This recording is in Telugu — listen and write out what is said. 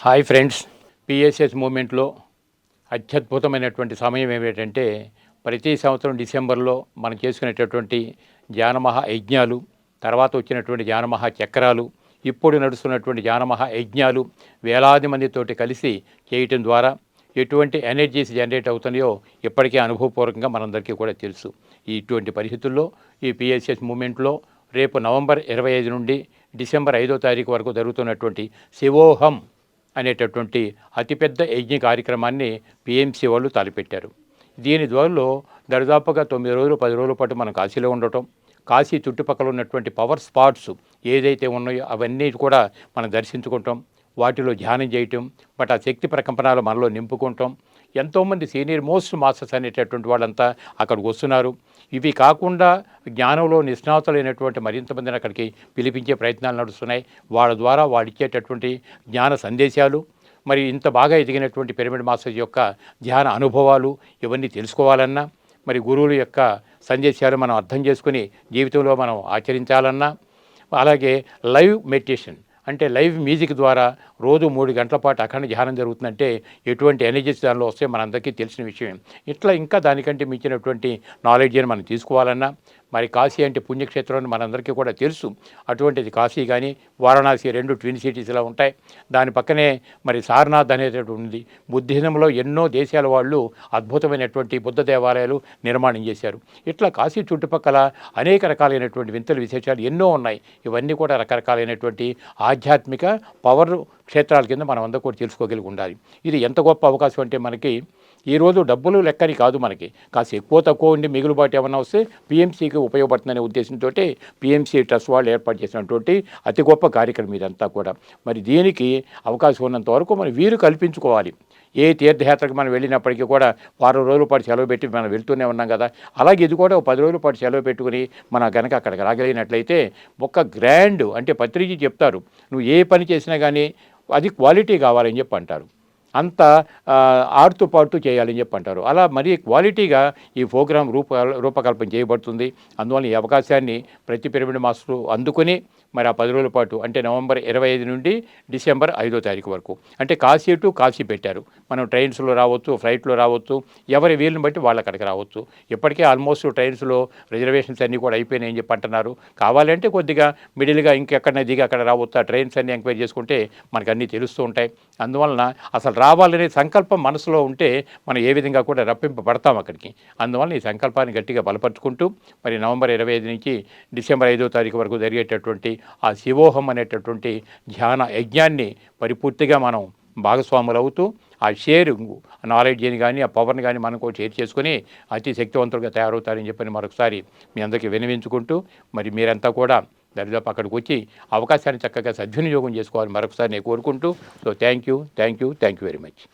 హాయ్ ఫ్రెండ్స్ పిఎస్ఎస్ మూమెంట్లో అత్యద్భుతమైనటువంటి సమయం ఏమిటంటే ప్రతి సంవత్సరం డిసెంబర్లో మనం చేసుకునేటటువంటి జానమహా యజ్ఞాలు తర్వాత వచ్చినటువంటి జానమహా చక్రాలు ఇప్పుడు నడుస్తున్నటువంటి జానమహా యజ్ఞాలు వేలాది మందితోటి కలిసి చేయటం ద్వారా ఎటువంటి ఎనర్జీస్ జనరేట్ అవుతున్నాయో ఇప్పటికే అనుభవపూర్వకంగా మనందరికీ కూడా తెలుసు. ఇటువంటి పరిస్థితుల్లో ఈ పిఎస్ఎస్ మూమెంట్లో రేపు నవంబర్ ఇరవై ఐదు నుండి డిసెంబర్ ఐదో తారీఖు వరకు జరుగుతున్నటువంటి శివోహం అనేటటువంటి అతిపెద్ద యజ్ఞ కార్యక్రమాన్ని పిఎంసి వాళ్ళు తలపెట్టారు. దీని ద్వారా దరిదాపుగా తొమ్మిది రోజులు పది రోజుల పాటు మనం కాశీలో ఉండటం కాశీ చుట్టుపక్కల ఉన్నటువంటి పవర్ స్పాట్స్ ఏదైతే ఉన్నాయో అవన్నీ కూడా మనం దర్శించుకుంటాం. వాటిలో ధ్యానం చేయటం బట్ ఆ శక్తి ప్రకంపనాలు మనలో నింపుకుంటాం. ఎంతోమంది సీనియర్ మోస్ట్ మాస్టర్స్ అనేటటువంటి వాళ్ళంతా అక్కడికి వస్తున్నారు. ఇవి కాకుండా జ్ఞానంలో నిష్ణాతులైనటువంటి మరింత మందిని అక్కడికి పిలిపించే ప్రయత్నాలు నడుస్తున్నాయి. వాళ్ళ ద్వారా వాళ్ళు ఇచ్చేటటువంటి జ్ఞాన సందేశాలు మరి ఇంత బాగా ఎదిగినటువంటి పిరమిడ్ మాస్టర్స్ యొక్క ధ్యాన అనుభవాలు ఇవన్నీ తెలుసుకోవాలన్నా మరి గురువుల యొక్క సందేశాలు మనం అర్థం చేసుకుని జీవితంలో మనం ఆచరించాలన్నా అలాగే లైవ్ మెడిటేషన్ అంటే లైవ్ మ్యూజిక్ ద్వారా రోజు మూడు గంటల పాటు అఖండ ధ్యానం జరుగుతుందంటే ఎటువంటి ఎనర్జీస్ దానిలో వస్తే మనందరికీ తెలిసిన విషయం ఇట్లా ఇంకా దానికంటే మించినటువంటి నాలెడ్జ్ అని మనం తీసుకోవాలన్నా మరి కాశీ అంటే పుణ్యక్షేత్రం అని మనందరికీ కూడా తెలుసు. అటువంటిది కాశీ కానీ వారణాసి రెండు ట్విన్ సిటీస్లో ఉంటాయి. దాని పక్కనే మరి సారనాథ్ అనేటటువంటి ఉంది. బుద్ధిజంలో ఎన్నో దేశాల వాళ్ళు అద్భుతమైనటువంటి బుద్ధ దేవాలయాలు నిర్మాణం చేశారు. ఇట్లా కాశీ చుట్టుపక్కల అనేక రకాలైనటువంటి వింతలు విశేషాలు ఎన్నో ఉన్నాయి. ఇవన్నీ కూడా రకరకాలైనటువంటి ఆధ్యాత్మిక పవర్ క్షేత్రాల కింద మనం అందరూ కూడా తెలుసుకోగలిగి ఉండాలి. ఇది ఎంత గొప్ప అవకాశం అంటే మనకి ఈరోజు డబ్బులు లెక్కని కాదు మనకి. కాస్త ఎక్కువ తక్కువ ఉండి మిగులుబాటు ఏమైనా వస్తే పిఎంసీకి ఉపయోగపడుతుందనే ఉద్దేశంతో పిఎంసీ ట్రస్ట్ వాళ్ళు ఏర్పాటు చేసినటువంటి అతి గొప్ప కార్యక్రమం ఇదంతా కూడా. మరి దీనికి అవకాశం ఉన్నంత వరకు మనం వీరు కల్పించుకోవాలి. ఏ తీర్థయాత్రకు మనం వెళ్ళినప్పటికీ కూడా వారం రోజుల పాటు సెలవు పెట్టి మనం వెళ్తూనే ఉన్నాం కదా. అలాగే ఇది కూడా పది రోజుల పాటు సెలవు పెట్టుకుని మన కనుక అక్కడికి రాగలిగినట్లయితే ఒక గ్రాండ్ అంటే పత్రిక చెప్తారు. నువ్వు ఏ పని చేసినా కానీ అది క్వాలిటీ కావాలని చెప్పి అంటారు. అంత ఆడుతూ పాడుతూ చేయాలని చెప్పి అంటారు. అలా మరీ క్వాలిటీగా ఈ ప్రోగ్రాం రూప రూపకల్పన చేయబడుతుంది. అందువల్ల ఈ అవకాశాన్ని ప్రతి పిరమిడ్ మాస్టరు అందుకొని మరి ఆ పది రోజుల పాటు అంటే నవంబర్ ఇరవై ఐదు నుండి డిసెంబర్ ఐదో తారీఖు వరకు అంటే కాశీ టు కాశీ పెట్టారు. మనం ట్రైన్స్లో రావచ్చు ఫ్లైట్లో రావచ్చు ఎవరి వీలుని బట్టి వాళ్ళు అక్కడికి రావచ్చు. ఇప్పటికే ఆల్మోస్ట్ ట్రైన్స్లో రిజర్వేషన్స్ అన్నీ కూడా అయిపోయినాయని చెప్పి అంటున్నారు. కావాలంటే కొద్దిగా మిడిల్గా ఇంకెక్కడనే దిగి అక్కడ రావచ్చు. ఆ ట్రైన్స్ అన్ని ఎంక్వైరీ చేసుకుంటే మనకు అన్నీ తెలుస్తూ ఉంటాయి. అందువలన అసలు రా రావాలనే సంకల్పం మనసులో ఉంటే మనం ఏ విధంగా కూడా రప్పింపబడతాం అక్కడికి. అందువల్ల ఈ సంకల్పాన్ని గట్టిగా బలపరుచుకుంటూ మరి నవంబర్ ఇరవై ఐదు నుంచి డిసెంబర్ ఐదో తారీఖు వరకు జరిగేటటువంటి ఆ శివోహం అనేటటువంటి ధ్యాన యజ్ఞాన్ని పరిపూర్తిగా మనం భాగస్వాములు అవుతూ ఆ షేర్ నాలెడ్జ్ని కానీ ఆ పవర్ని కానీ మనం కూడా షేర్ చేసుకుని అతి శక్తివంతులుగా తయారవుతారని చెప్పని మరొకసారి మీ అందరికీ వినవించుకుంటూ మరి మీరంతా కూడా దరిదాపు అక్కడికి వచ్చి అవకాశాన్ని చక్కగా సద్వినియోగం చేసుకోవాలని మరొకసారి నేను కోరుకుంటూ so thank you thank you thank you very much